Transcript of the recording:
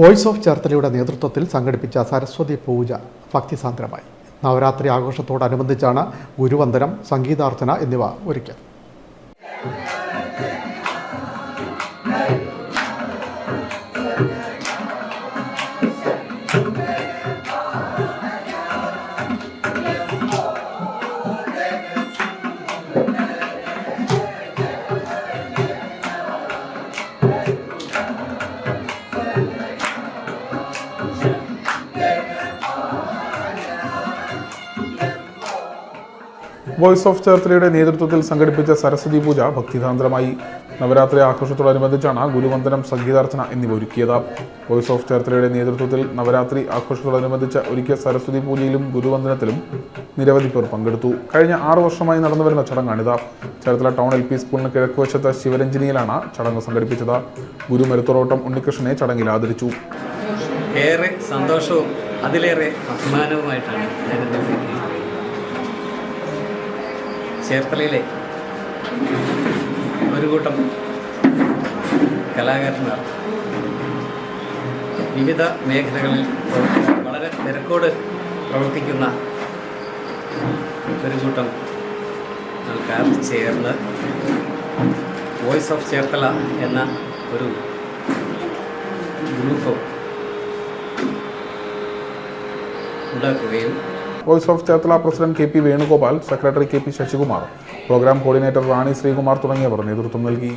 Voice of ചേർത്തലയുടെ നേതൃത്വത്തിൽ സംഘടിപ്പിച്ച സരസ്വതി പൂജ ഭക്തിസാന്ദ്രമായി. നവരാത്രി ആഘോഷത്തോടനുബന്ധിച്ചാണ് ഗുരുവന്ദനം സംഗീതാർച്ചന എന്നിവ ഒരുക്കിയത്. വോയിസ് ഓഫ് ചേർത്തലയുടെ നേതൃത്വത്തിൽ സംഘടിപ്പിച്ച സരസ്വതി പൂജ ഭക്തിസാന്ദ്രമായി. നവരാത്രി ആഘോഷത്തോടനുബന്ധിച്ചാണ് ഗുരുവന്ദനം സംഗീതാർച്ചന എന്നിവ ഒരുക്കിയത്. വോയിസ് ഓഫ് ചേർത്തലയുടെ നേതൃത്വത്തിൽ നവരാത്രി ആഘോഷത്തോടനുബന്ധിച്ച് ഒരുക്കിയ സരസ്വതി പൂജയിലും ഗുരുവന്ദനത്തിലും നിരവധി പേർ പങ്കെടുത്തു. കഴിഞ്ഞ ആറു വർഷമായി നടന്നുവരുന്ന ചടങ്ങാണിത്. ചേർത്തല ടൗൺ എൽ പി സ്കൂളിന് കിഴക്കുവശത്ത് ശിവരഞ്ജനിയിലാണ് ചടങ്ങ് സംഘടിപ്പിച്ചത്. ഗുരു മരുത്തോറോട്ടം ഉണ്ണികൃഷ്ണനെ ചടങ്ങിൽ ആദരിച്ചു. ഏറെ സന്തോഷവും അതിലേറെ അഭിമാനവുമായിട്ടാണ് ചേർത്തലയിലെ ഒരു കൂട്ടം കലാകാരന്മാർ. വിവിധ മേഖലകളിൽ വളരെ തിരക്കോട് പ്രവർത്തിക്കുന്ന ഒരു കൂട്ടം ആൾക്കാർ ചേർന്ന് വോയിസ് ഓഫ് ചേർത്തല എന്ന ഒരു ഗ്രൂപ്പ് ഉണ്ടാക്കുകയും voice of Cherthala president K P Venugopal secretary K P Sasikumar programme coordinator Rani Sreekumar തുടങ്ങിയവർ നേതൃത്വം നൽകി.